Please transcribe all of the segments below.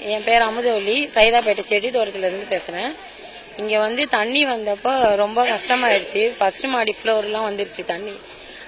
என் பேர் அமுதவல்லி சைதாப்பேட்டை செடி தோட்டத்துலேருந்து பேசுகிறேன் இங்கே வந்து தண்ணி வந்தப்போ ரொம்ப கஷ்டமாயிடுச்சு. ஃபஸ்ட்டு மாடி ஃப்ளோர்லாம் வந்துருச்சு தண்ணி.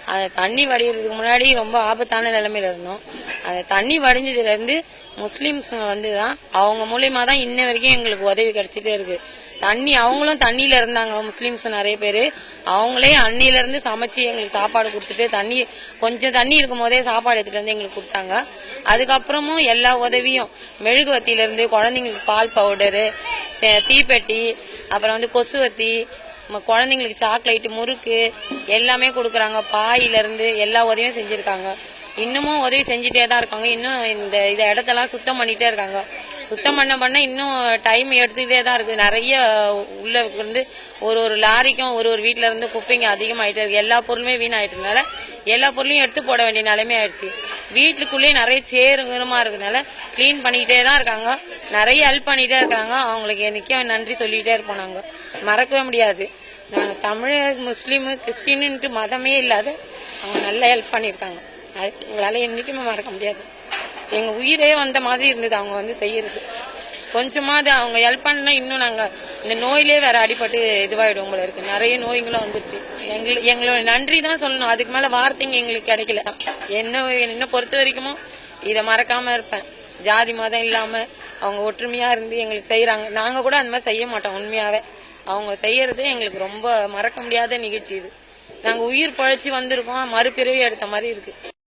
அந்த தண்ணி வடிகிறதுக்கு முன்னாடி ரொம்ப ஆபத்தான நிலைமையில இருந்தோம். அந்த தண்ணி வடிஞ்சதுலேருந்து முஸ்லீம்ஸுங்க வந்து தான் அவங்க மூலயமா தான் இன்ன வரைக்கும் எங்களுக்கு உதவி கிடைச்சிட்டே இருக்கு. தண்ணி அவங்களும் தண்ணியில் இருந்தாங்க. முஸ்லீம்ஸ் நிறைய பேர். அவங்களே அன்னிலேருந்து சமைச்சு எங்களுக்கு சாப்பாடு கொடுத்துட்டு தண்ணி கொஞ்சம் தண்ணி இருக்கும் போதே சாப்பாடு எடுத்துகிட்டு வந்து எங்களுக்கு கொடுத்தாங்க. அதுக்கப்புறமும் எல்லா உதவியும் மெழுகுவத்திலேருந்து குழந்தைங்களுக்கு பால் பவுடரு தே- தீப்பெட்டி அப்புறம் வந்து கொசுவத்தி நம்ம குழந்தைங்களுக்கு சாக்லேட்டு முறுக்கு எல்லாமே கொடுக்குறாங்க. பாயிலேருந்து எல்லா உதவியும் செஞ்சுருக்காங்க. இன்னமும் உதவி செஞ்சுட்டே தான் இருக்காங்க. இன்னும் இந்த இந்த இடத்தெல்லாம் சுத்தம் பண்ணிகிட்டே இருக்காங்க. சுத்தம் பண்ண பண்ண இன்னும் டைம் எடுத்துக்கிட்டே தான் இருக்குது நிறைய உள்ள இருந்து ஒரு ஒரு லாரிக்கும் ஒரு ஒரு வீட்டில் இருந்து குப்பைங்க அதிகமாகிட்டே இருக்குது எல்லா பொருளுமே வீணாயிட்டதுனால எல்லா பொருளையும் எடுத்து போட வேண்டிய நிலைமை ஆயிடுச்சு. வீட்டுக்குள்ளேயே நிறைய சேருங்கரமா இருக்கிறதுனால க்ளீன் பண்ணிக்கிட்டே தான் இருக்காங்க. நிறைய ஹெல்ப் பண்ணிகிட்டே இருக்காங்க. அவங்களுக்கு என்னைக்கும் நன்றி சொல்லிகிட்டே இருப்போம் நாங்கள் மறக்கவே முடியாது. நாங்கள் தமிழ் முஸ்லீமு கிறிஸ்டின்ட்டு மதமே இல்லாத அவங்க நல்லா ஹெல்ப் பண்ணியிருக்காங்க. அது எங்களால் என்றைக்குமே மறக்க முடியாது. எங்கள் உயிரே வந்த மாதிரி இருந்தது அவங்க வந்து செய்யறது. கொஞ்சமாவது அவங்க ஹெல்ப் பண்ணால் இன்னும் நாங்கள் இந்த நோயிலே வேற அடிபட்டு இதுவாயிடும் போல இருக்கு. நிறைய நோய்களும் வந்துருச்சு. எங்களுக்கு எங்களோட நன்றி தான் சொல்லணும். அதுக்கு மேலே வார்த்தைங்க எங்களுக்கு கிடைக்கல. என்ன என்ன பொறுத்த வரைக்குமோ இதை மறக்காம இருப்பேன். ஜாதி மதம் இல்லாமல் அவங்க ஒற்றுமையாக இருந்து எங்களுக்கு செய்கிறாங்க நாங்கள் கூட அந்த மாதிரி செய்ய மாட்டோம் உண்மையாகவே அவங்க செய்யறது எங்களுக்கு ரொம்ப மறக்க முடியாத நிகழ்ச்சி இது. நாங்கள் உயிர் பழைச்சி வந்திருக்கோம். மறுபிறவி எடுத்த மாதிரி இருக்கு.